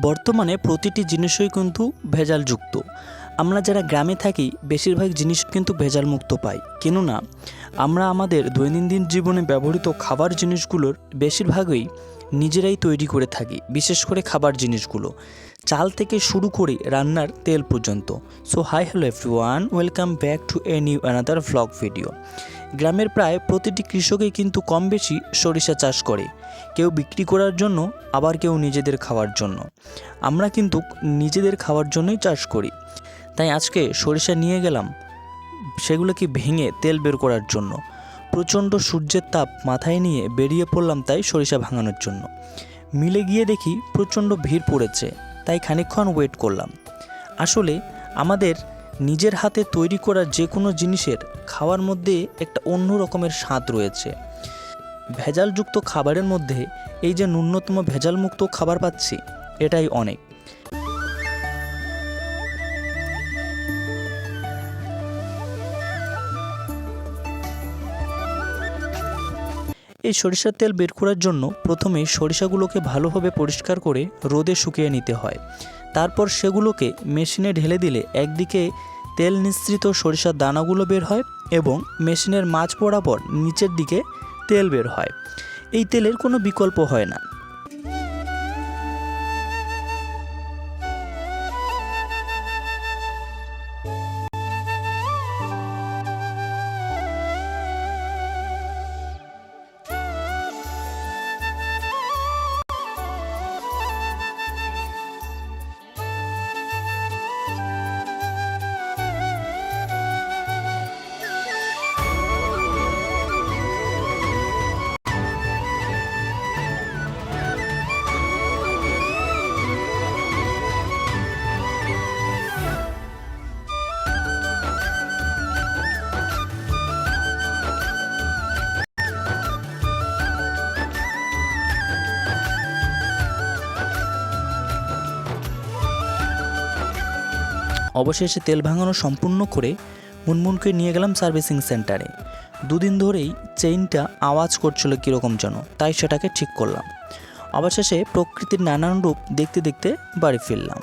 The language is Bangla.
বর্তমানে প্রতিটি জিনিসই কিন্তু ভেজালযুক্ত। আমরা যারা গ্রামে থাকি, বেশিরভাগ জিনিস কিন্তু ভেজালমুক্ত পাই। কেননা, আমরা আমাদের দৈনন্দিন জীবনে ব্যবহৃত খাবার জিনিসগুলোর বেশিরভাগই নিজেরাই তৈরি করে থাকি, বিশেষ করে খাবার জিনিসগুলো। চাল থেকে শুরু করে রান্নার তেল পর্যন্ত। So hi hello everyone welcome back to a new another vlog video গ্রামের প্রায় প্রতিটি কৃষকই কিন্তু কম বেশি সরিষা চাষ করে। কেউ বিক্রি করার জন্য, আবার কেউ নিজেদের খাওয়ার জন্য। আমরা কিন্তু নিজেদের খাওয়ার জন্যই চাষ করি। তাই আজকে সরিষা নিয়ে গেলাম। সেগুলোকে ভেঙে তেল বের করার জন্য। প্রচণ্ড সূর্যের তাপ মাথায় নিয়ে বেরিয়ে পড়লাম তাই সরিষা ভাঙানোর জন্য। মিলে গিয়ে দেখি প্রচণ্ড ভিড় পড়েছে, তাই খানিকক্ষণ ওয়েট করলাম। আসলে আমাদের নিজের হাতে তৈরি করা যে কোনো জিনিসের খাওয়ার মধ্যে একটা অন্য রকমের স্বাদ রয়েছে। ভেজালযুক্ত খাবারের মধ্যে এই যে ন্যূনতম ভেজালমুক্ত খাবার পাচ্ছি, এটাই অনেক। এই সরিষার তেল বের করার জন্য প্রথমে সরিষাগুলোকে ভালোভাবে পরিষ্কার করে রোদে শুকিয়ে নিতে হয়। তারপর সেগুলোকে মেশিনে ঢেলে দিলে একদিকে তেল নিঃসৃত সরিষার দানাগুলো বের হয় এবং মেশিনের মাঝ বরাবর নিচের দিকে তেল বের হয়। এই তেলের কোনো বিকল্প হয় না। অবশেষে তেল ভাঙানো সম্পূর্ণ করে মুনমুনকে নিয়ে গেলাম সার্ভিসিং সেন্টারে। দুদিন ধরেই চেইনটা আওয়াজ করছিল কীরকম যেন, তাই সেটাকে ঠিক করলাম। অবশেষে প্রকৃতির নানান রূপ দেখতে দেখতে বাড়ি ফিরলাম।